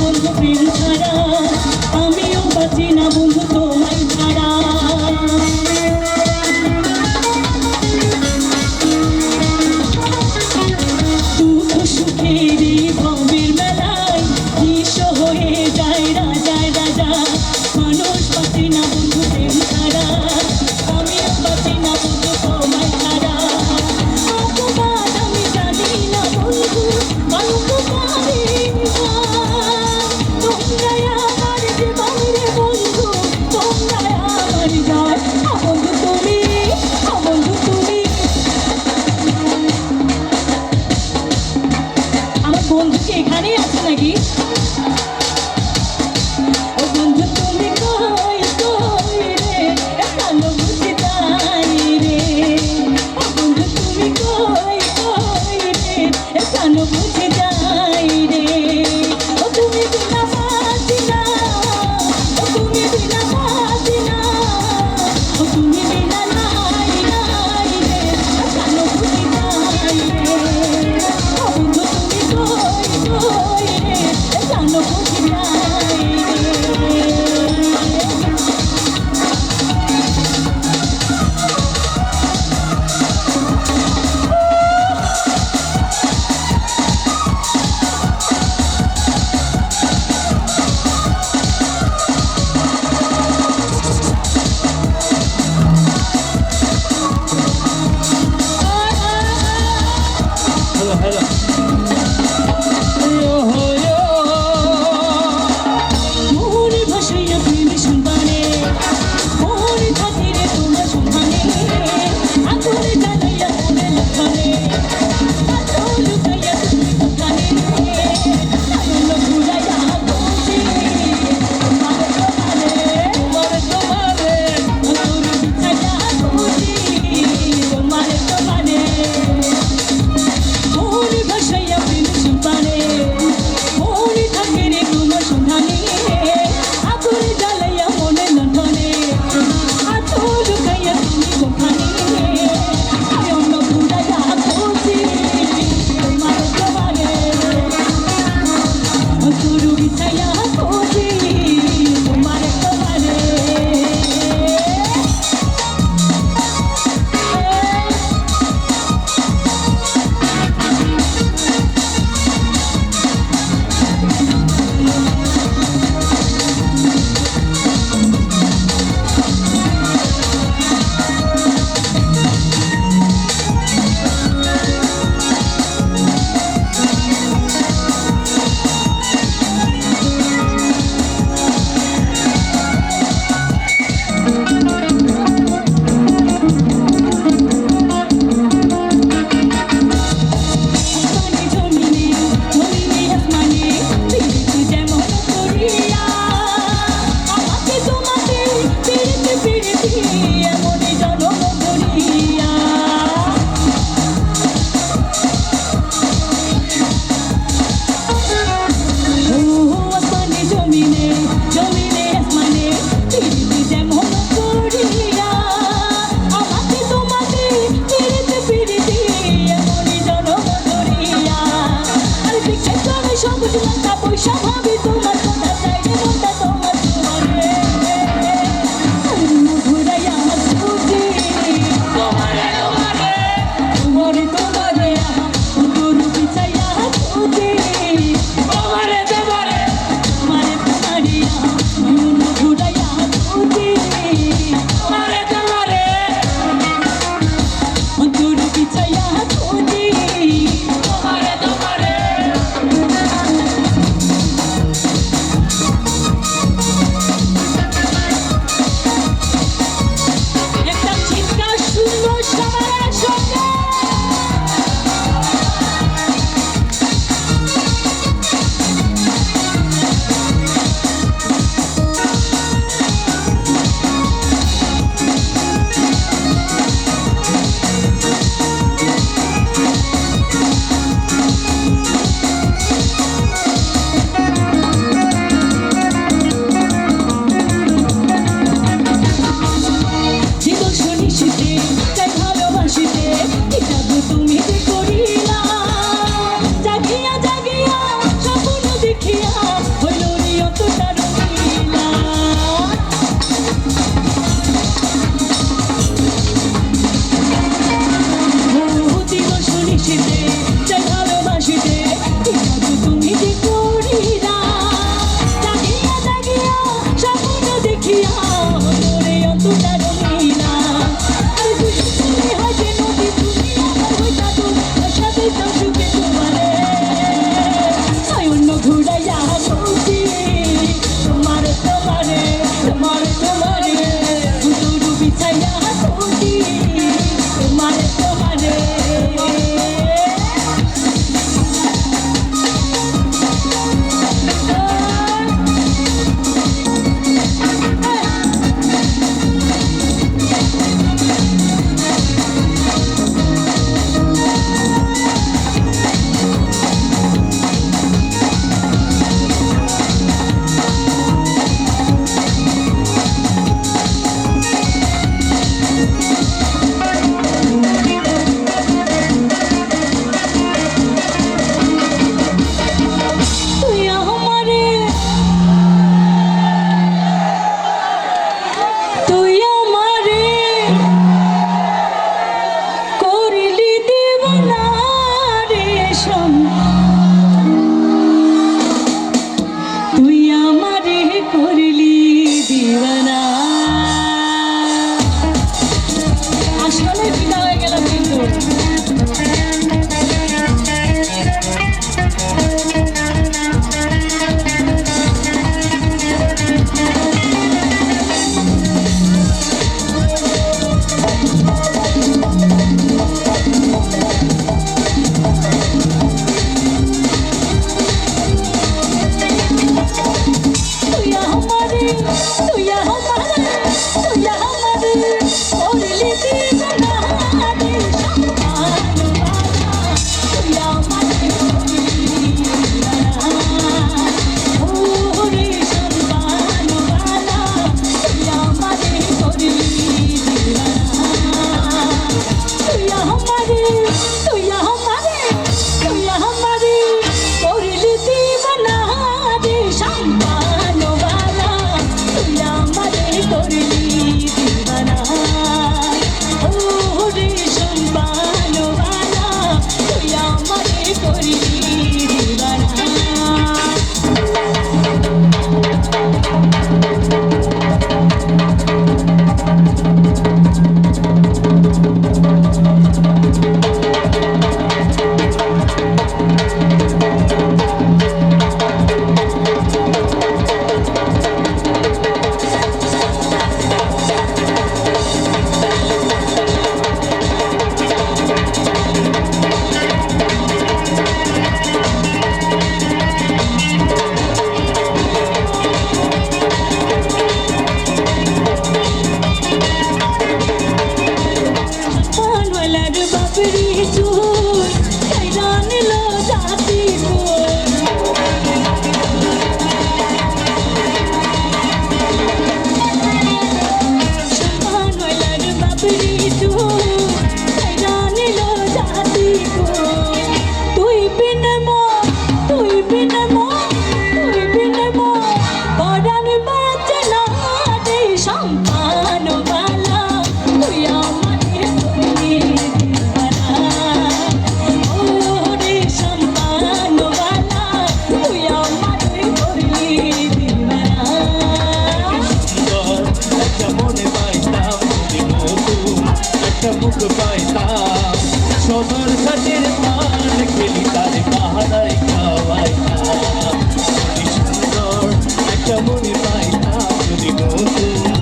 বন্ধু প্রেম কালো বুঝে তাই একটা বুক পাইতাম সবার ঘাটের মান খেলি, তার বাহানায় খাওয়াইতাম সুন্দর একটা মনে পাইতাম যদি নতুন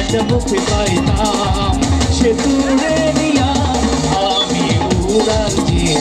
একটা মুখে পাইতাম, সে তুলে নিয়া আমি উড়ান দিয়ে